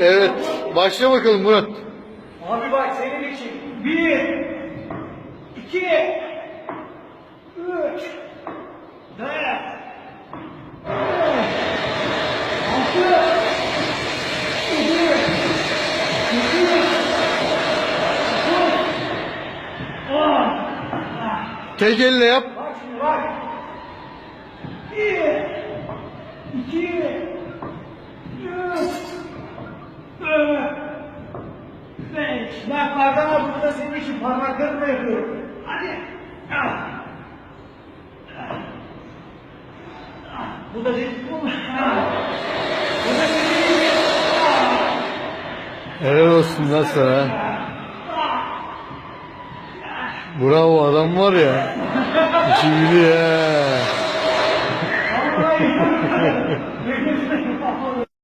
Evet. Başla bakalım Murat. Abi bak senin için. Bir, iki, üç, dört, beş, altı, yedi, sekiz, dokuz, on. Tek elle yap. Bak şimdi bak. Bir, iki, üç, dört, Erdem abi burada senin için parmaklarımla yapıyorum. Hadi. Ah. Ah. Bu da değil. Ah. Bu da değil. Helal olsun lan sana. Bravo adam var ya. Ha. Vallahi.